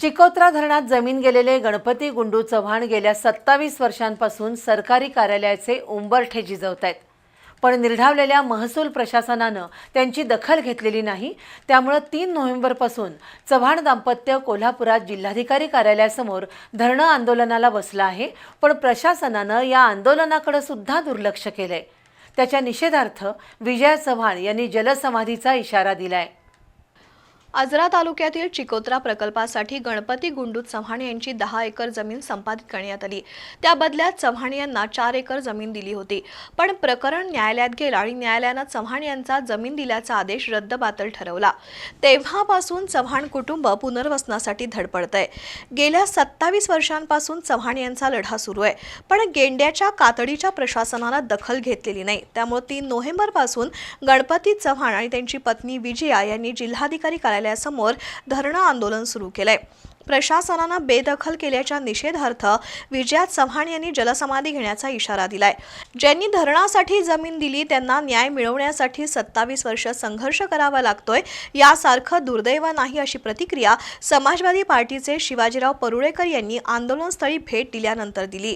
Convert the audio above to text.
चिकोत्रा धरणात जमीन गेलेले गणपती गुंडू चव्हाण गेल्या सत्तावीस वर्षांपासून सरकारी कार्यालयाचे उंबरठे झिजवत आहेत पण निर्ढावलेल्या महसूल प्रशासनानं त्यांची दखल घेतलेली नाही. त्यामुळं तीन नोव्हेंबरपासून चव्हाण दाम्पत्य कोल्हापुरात जिल्हाधिकारी कार्यालयासमोर धरणं आंदोलनाला बसलं आहे. पण प्रशासनानं या आंदोलनाकडे सुद्धा दुर्लक्ष केलंय. त्याच्या निषेधार्थ विजय चव्हाण यांनी जलसमाधीचा इशारा दिलाय. आजरा तालुक्यातील चिकोत्रा प्रकल्पासाठी गणपती गुंडू चव्हाण यांची दहा एकर जमीन संपादित करण्यात आली. त्या बदल्यात चव्हाण यांना चार एकर जमीन दिली होती. पण प्रकरण न्यायालयात गेलं आणि न्यायालयानं चव्हाण यांचा जमीन दिल्याचा आदेश रद्दबातल ठरवला. तेव्हापासून चव्हाण कुटुंब पुनर्वसनासाठी धडपडतंय. गेल्या सत्तावीस वर्षांपासून चव्हाण यांचा लढा सुरू आहे. पण गेंड्याच्या कातडीच्या प्रशासनानं दखल घेतलेली नाही. त्यामुळे तीन नोव्हेंबरपासून गणपती चव्हाण आणि त्यांची पत्नी विजया यांनी जिल्हाधिकारी कार्यालयासमोर धरणं आंदोलन सुरू केलंय. प्रशासनानं बेदखल केल्याच्या निषेधार्थ विजया चव्हाण यांनी जलसमाधी घेण्याचा इशारा दिलाय. ज्यांनी धरणासाठी जमीन दिली त्यांना न्याय मिळवण्यासाठी सत्तावीस वर्ष संघर्ष करावा लागतोय यासारखं दुर्दैव नाही अशी प्रतिक्रिया समाजवादी पार्टीचे शिवाजीराव परुळेकर यांनी आंदोलनस्थळी भेट दिल्यानंतर दिली.